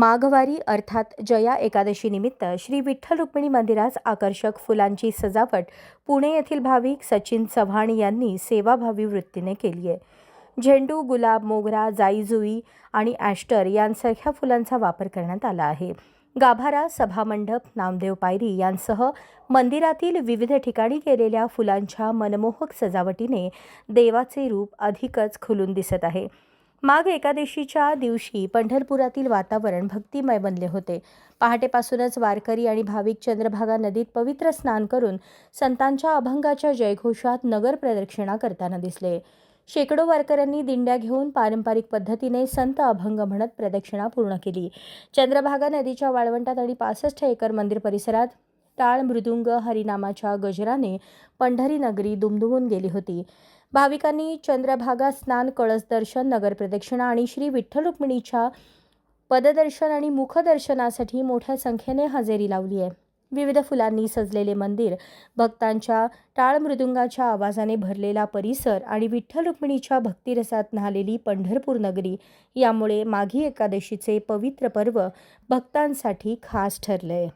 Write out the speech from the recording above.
माघवारी अर्थात जया एकादशीनिमित्त श्री विठ्ठल रुक्मिणी मंदिरास आकर्षक फुलांची सजावट पुणे येथील भाविक सचिन चव्हाण यांनी सेवाभावी वृत्तीने केली आहे. झेंडू गुलाब मोगरा जाईजुई आणि ॲस्टर यांसारख्या फुलांचा वापर करण्यात आला आहे. गाभारा सभामंडप नामदेव पायरी यांसह मंदिरातील विविध ठिकाणी केलेल्या फुलांच्या मनमोहक सजावटीने देवाचे रूप अधिकच खुलून दिसत आहे. माघ एकादशीच्या दिवशी पंढरपुरातील वातावरण भक्तिमय बनले होते. पहाटेपासूनच वारकरी आणि भाविक चंद्रभागा नदीत पवित्र स्नान करून संतांच्या अभंगाच्या जयघोषात नगर प्रदक्षिणा करताना दिसले. शेकडो वारकऱ्यांनी दिंड्या घेऊन पारंपरिक पद्धतीने संत अभंग म्हणत प्रदक्षिणा पूर्ण केली. चंद्रभागा नदीच्या वाळवंटात आणि पासष्ट एकर मंदिर परिसरात टाळ मृदुंग हरिनामाच्या गजराने पंढरी नगरी दुमदुमून गेली होती. भाविकांनी चंद्रभागा स्नान कळस दर्शन नगर प्रदक्षिणा आणि श्री विठ्ठल रुक्मिणीच्या पददर्शन आणि मुखदर्शनासाठी मोठ्या संख्येने हजेरी लावली आहे. विविध फुलांनी सजलेले मंदिर भक्तांच्या टाळ मृदुंगाच्या आवाजाने भरलेला परिसर आणि विठ्ठल रुक्मिणीच्या भक्तिरसात न्हालेली पंढरपूर नगरी यामुळे माघी एकादशीचे पवित्र पर्व भक्तांसाठी खास ठरले